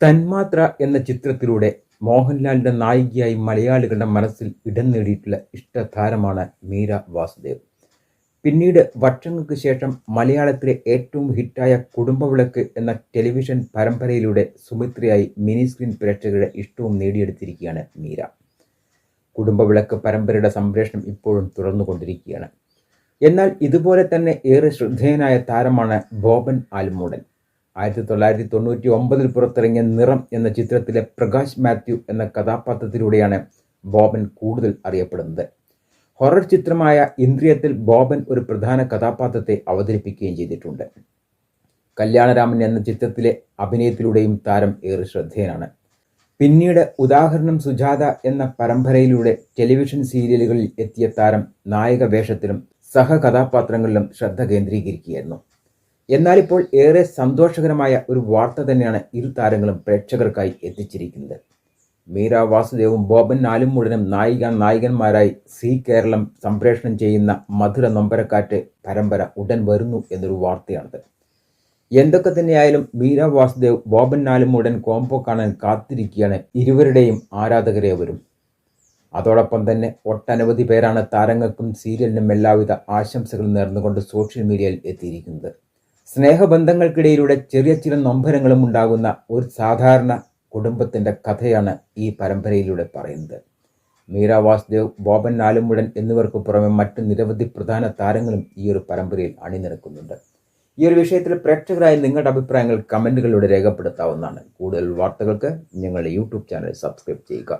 തന്മാത്ര എന്ന ചിത്രത്തിലൂടെ മോഹൻലാലിന്റെ നായികയായി മലയാളികളുടെ മനസ്സിൽ ഇടം നേടിയിട്ടുള്ള ഇഷ്ടതാരമാണ് മീര വാസുദേവ്. പിന്നീട് വർഷങ്ങൾക്ക് ശേഷം മലയാളത്തിലെ ഏറ്റവും ഹിറ്റായ കുടുംബവിളക്ക് എന്ന ടെലിവിഷൻ പരമ്പരയിലൂടെ സുമിത്രയായി മിനി സ്ക്രീൻ പ്രേക്ഷകരുടെ ഇഷ്ടവും നേടിയെടുത്തിരിക്കുകയാണ് മീര. കുടുംബവിളക്ക് പരമ്പരയുടെ സംപ്രേഷണം ഇപ്പോഴും തുടർന്നുകൊണ്ടിരിക്കുകയാണ്. എന്നാൽ ഇതുപോലെ തന്നെ ഏറെ ശ്രദ്ധേയനായ താരമാണ് ബോബൻ ആൽമൂടൻ. ആയിരത്തി തൊള്ളായിരത്തി തൊണ്ണൂറ്റി ഒമ്പതിൽ പുറത്തിറങ്ങിയ നിറം എന്ന ചിത്രത്തിലെ പ്രകാശ് മാത്യു എന്ന കഥാപാത്രത്തിലൂടെയാണ് ബോബൻ കൂടുതൽ അറിയപ്പെടുന്നത്. ഹൊറർ ചിത്രമായ ഇന്ദ്രിയത്തിൽ ബോബൻ ഒരു പ്രധാന കഥാപാത്രത്തെ അവതരിപ്പിക്കുകയും ചെയ്തിട്ടുണ്ട്. കല്യാണരാമൻ എന്ന ചിത്രത്തിലെ അഭിനയത്തിലൂടെയും താരം ഏറെ ശ്രദ്ധേയനാണ്. പിന്നീട് ഉദാഹരണം സുജാത എന്ന പരമ്പരയിലൂടെ ടെലിവിഷൻ സീരിയലുകളിൽ എത്തിയ താരം നായക വേഷത്തിലും സഹകഥാപാത്രങ്ങളിലും ശ്രദ്ധ കേന്ദ്രീകരിക്കുകയായിരുന്നു. എന്നാൽ ഇപ്പോൾ ഏറെ സന്തോഷകരമായ ഒരു വാർത്ത തന്നെയാണ് ഇരു താരങ്ങളും പ്രേക്ഷകർക്കായി എത്തിച്ചിരിക്കുന്നത്. മീര വാസുദേവും ബോബൻ നാലുമുടനും നായിക നായകന്മാരായി സി കേരളം സംപ്രേഷണം ചെയ്യുന്ന മധുര നൊമ്പരക്കാറ്റ് പരമ്പര ഉടൻ വരുന്നു എന്നൊരു വാർത്തയാണിത്. എന്തൊക്കെ തന്നെയായാലും മീര വാസുദേവ് ബോബൻ നാലുമുടൻ കോംബോ കാണാൻ കാത്തിരിക്കുകയാണ് ഇരുവരുടെയും ആരാധകരെ വരും അതോടൊപ്പം തന്നെ ഒട്ടനവധി പേരാണ് താരങ്ങൾക്കും സീരിയലിനും എല്ലാവിധ ആശംസകളും നേർന്നുകൊണ്ട് സോഷ്യൽ മീഡിയയിൽ എത്തിയിരിക്കുന്നത്. സ്നേഹബന്ധങ്ങൾക്കിടയിലൂടെ ചെറിയ ചില നൊമ്പരങ്ങളും ഉണ്ടാകുന്ന ഒരു സാധാരണ കുടുംബത്തിന്റെ കഥയാണ് ഈ പരമ്പരയിലൂടെ പറയുന്നത്. മീര വാസുദേവ് ബോബൻ നാലുമുഴൻ എന്നിവർക്ക് പുറമെ മറ്റ് നിരവധി പ്രധാന താരങ്ങളും ഈ ഒരു പരമ്പരയിൽ അണിനിരക്കുന്നുണ്ട്. ഈ ഒരു വിഷയത്തിൽ പ്രേക്ഷകരായ നിങ്ങളുടെ അഭിപ്രായങ്ങൾ കമന്റുകളിലൂടെ രേഖപ്പെടുത്താവുന്നതാണ്. കൂടുതൽ വാർത്തകൾക്ക് ഞങ്ങളുടെ യൂട്യൂബ് ചാനൽ സബ്സ്ക്രൈബ് ചെയ്യുക.